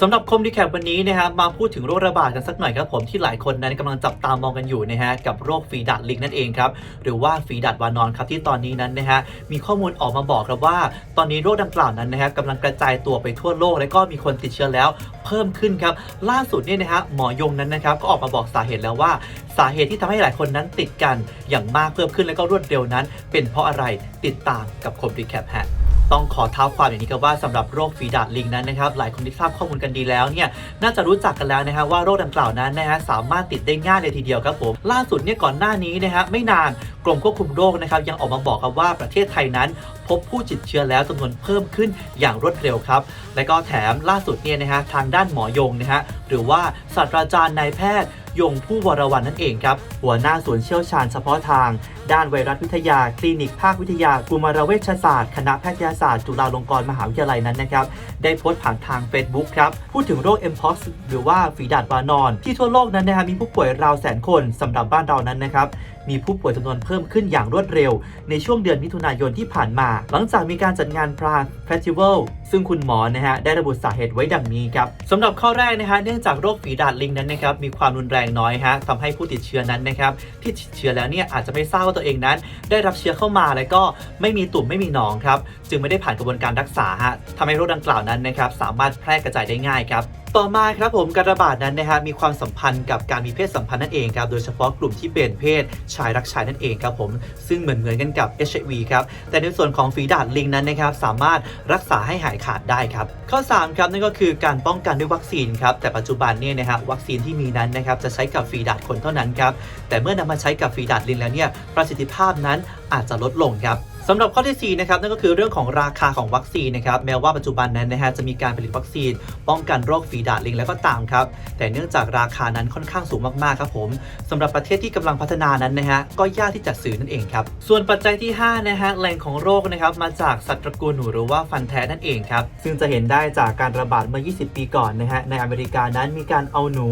สำหรับคมดีแคปวันนี้นะครับมาพูดถึงโรคระบาดกันสักหน่อยครับผมที่หลายคนนั้นกำลังจับตามองกันอยู่นะฮะกับโรคฝีดาดลิงนั่นเองครับหรือว่าฝีดาดวานอนครับที่ตอนนี้นั้นนะฮะมีข้อมูลออกมาบอกครับว่า ตอนนี้โรคดังกล่าวนั้นนะฮะกำลังกระจายตัวไปทั่วโลก และก็มีคนติดเชื้อแล้วเพิ่มขึ้นครับล่าสุดเนี่ยนะฮะหมอยงนั้นนะครับก็ออกมาบอกสาเหตุแล้วว่า สาเหตุที่ทำให้หลายคนนั้นติดกันอย่างมากเพิ่มขึ้นและก็รวดเร็วนั้น เป็นเพราะอะไรติดตามกับคมดีแคปฮะ ต้องขอเท้าความอย่างนี้ครับว่าสำหรับโรคฝีดาดลิงนั้นนะครับหลายคนที่ทราบข้อมูลกันดีแล้วเนี่ยน่าจะรู้จักกันแล้วนะฮะว่าโรคดังกล่าวนั้นนะฮะสามารถติดได้ง่ายเลยทีเดียวครับผมล่าสุดเนี่ยก่อนหน้านี้นะฮะไม่นานกรมควบคุมโรคนะครับยังออกมาบอกครับว่าประเทศไทยนั้น พบผู้ติดเชื้อแล้วจำนวนเพิ่มขึ้นอย่างรวดเร็วครับ และก็แถมล่าสุดเนี่ยนะฮะทางด้านหมอยงนะฮะหรือว่าศาสตราจารย์นายแพทย์ ยงผู้วรวันนั่นเองครับ หัวหน้าส่วนเชี่ยวชาญเฉพาะทาง ด้านไวรัสวิทยา คลินิก ภาควิทยากุมารเวชศาสตร์ คณะแพทยศาสตร์จุฬาลงกรณ์มหาวิทยาลัยนั้นนะครับได้โพสต์ผ่านทาง Facebook ครับ พูดถึงโรค mpox หรือว่าฝีดาดวานอน ที่ทั่วโลกนั้นนะครับมีผู้ป่วยราวแสนคนสำหรับบ้านเรานั้นนะครับ มีผู้ป่วยจำนวนเพิ่มขึ้นอย่างรวดเร็ว ในช่วงเดือนมิถุนายนที่ผ่านมา หลังจากมีการจัดงานพรางเฟสติวัลซึ่งคุณหมอนะฮะได้ระบุสาเหตุไว้ดังนี้ครับสำหรับข้อแรกนะฮะเนื่องจากโรคฝีดาดลิงนั้นนะครับมีความรุนแรงน้อยฮะทำให้ผู้ติดเชื้อนั้นนะครับที่ติดเชื้อแล้วเนี่ยอาจจะไม่ทราบว่าตัวเองนั้น ได้รับเชื้อเข้ามาแล้วก็ไม่มีตุ่มไม่มีหนองครับจึงไม่ได้ผ่านกระบวนการรักษาฮะทำให้โรคดังกล่าวนั้นนะครับสามารถแพร่กระจายได้ง่ายครับ ต่อมาครับผมการระบาดนั้นนะฮะมีความสัมพันธ์กับการมีเพศสัมพันธ์นั่นเองครับโดยเฉพาะกลุ่มที่เป็นเพศชายรักชายนั่นเองครับผมซึ่งเหมือนเหมือนกันกับ HIV ครับแต่ในส่วนของฝีดาดลิงนั้นนะครับสามารถรักษาให้หายขาดได้ครับข้อ3ครับนั่นก็คือการป้องกันด้วยวัคซีนครับแต่ปัจจุบันเนี่ยนะฮะวัคซีนที่มีนั้นนะครับจะใช้กับฝีดาดคนเท่านั้นครับแต่เมื่อนำมาใช้กับฝีดาดลิงแล้วเนี่ยประสิทธิภาพนั้นอาจจะลดลงครับ สำหรับข้อที่ 4 นะครับนั่นก็คือเรื่องของราคาของวัคซีนนะครับแม้ว่าปัจจุบันนั้นนะฮะจะมีการผลิตวัคซีน ป้องกันโรคฝีดาดลิงแล้วก็ตามครับแต่เนื่องจากราคานั้นค่อนข้างสูงมากๆครับผมสำหรับประเทศที่กำลังพัฒนานั้นนะฮะก็ยากที่จะซื้อนั่นเองครับส่วนปัจจัยที่5นะฮะแหล่งของโรคนะครับมาจากสัตว์ตระกูลหนูหรือว่าฟันแท้นั่นเองครับซึ่งจะเห็นได้จากการระบาดเมื่อ 20 ปีก่อนนะฮะในอเมริกานั้นมีการเอาหนู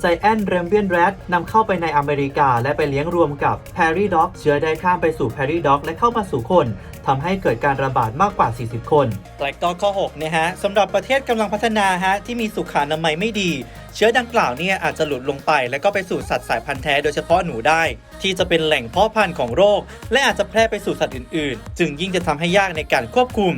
ใจแอนเรมเบียนแรดนำเข้าไปในอเมริกาและไปเลี้ยงรวมกับแพรี่ด็อกเชื้อได้ข้ามไปสู่แพรี่ด็อกและเข้ามาสู่คนทำให้เกิดการระบาดมากกว่า 40 คนแตกต่อข้อ6นะฮะสำหรับประเทศกำลังพัฒนาฮะที่มีสุขอนามัยไม่ดี เชื้อดังกล่าวเนี่ยอาจจะหลุดลงไป แล้วก็ไปสู่สัตว์สายพันธุ์แท้โดยเฉพาะหนูได้ ที่จะเป็นแหล่งเพาะพันธุ์ของโรค และอาจจะแพร่ไปสู่สัตว์อื่นๆ จึงยิ่งจะทำให้ยากในการควบคุม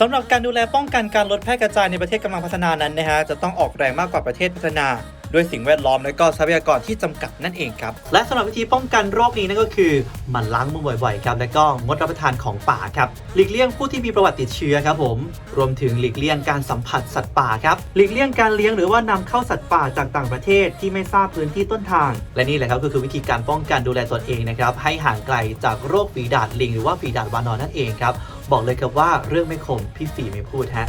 สำหรับการดูแลป้องกันการลดแพร่กระจายในประเทศกำลังพัฒนานั้นนะฮะจะต้องออกแรงมากกว่าประเทศพัฒนา ด้วยสิ่งแวดล้อมและก็ทรัพยากรที่จำกัดนั่นเองครับ และสำหรับวิธีป้องกันโรคนี้นั่นก็คือมันล้างมือบ่อยๆครับและก็งดรับประทานของป่าครับหลีกเลี่ยงผู้ที่มีประวัติติดเชื้อครับผมรวมถึงหลีกเลี่ยงการสัมผัสสัตว์ป่าครับหลีกเลี่ยงการเลี้ยงหรือว่านำเข้าสัตว์ป่าจากต่างประเทศที่ไม่ทราบพื้นที่ต้นทาง และนี่แหละครับก็คือวิธีการป้องกันดูแลตนเองนะครับให้ห่างไกลจากโรคฝีดาดลิง หรือว่าฝีดาดวานอนนั่นเองครับบอกเลยครับว่าเรื่องไม่คมพี่ฝีไม่พูดฮะ